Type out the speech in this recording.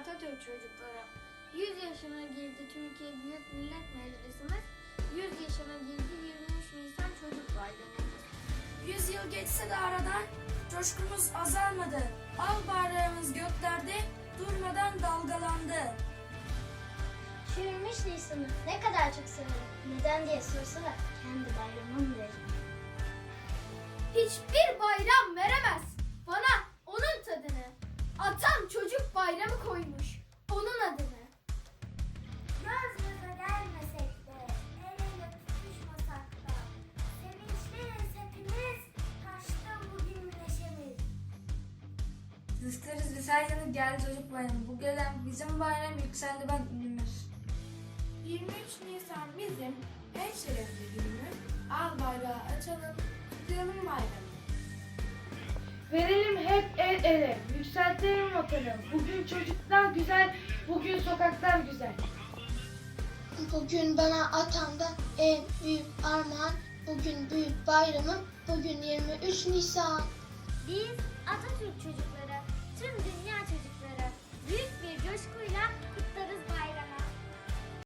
Atatürk çocukları. 100 yaşına girdi Türkiye Büyük Millet Meclisimiz. 100 yaşına girdi 23 Nisan Çocuk Bayramımız. Yüz yıl geçse de aradan coşkumuz azalmadı. Al bayrağımız göklerde durmadan dalgalandı. 23 Nisan'ı ne kadar çok severim. Neden diye sorsalar kendi bayramım derim. Hiçbir bayram veremez İsteriz biz her yanı geldi çocuk bayramı. Bu gelen bizim bayram yükseldi ben ünlümüz. 23 Nisan bizim en şerefli günümüz. Al bayrağı açalım, kutlayalım bayramı. Verelim hep el ele, yükseltelim vatanı. Bugün çocuklar güzel, bugün sokaklar güzel. Bugün bana atamdan en büyük armağan, bugün büyük bayramım, bugün 23 Nisan. Biz Atatürk çocukları,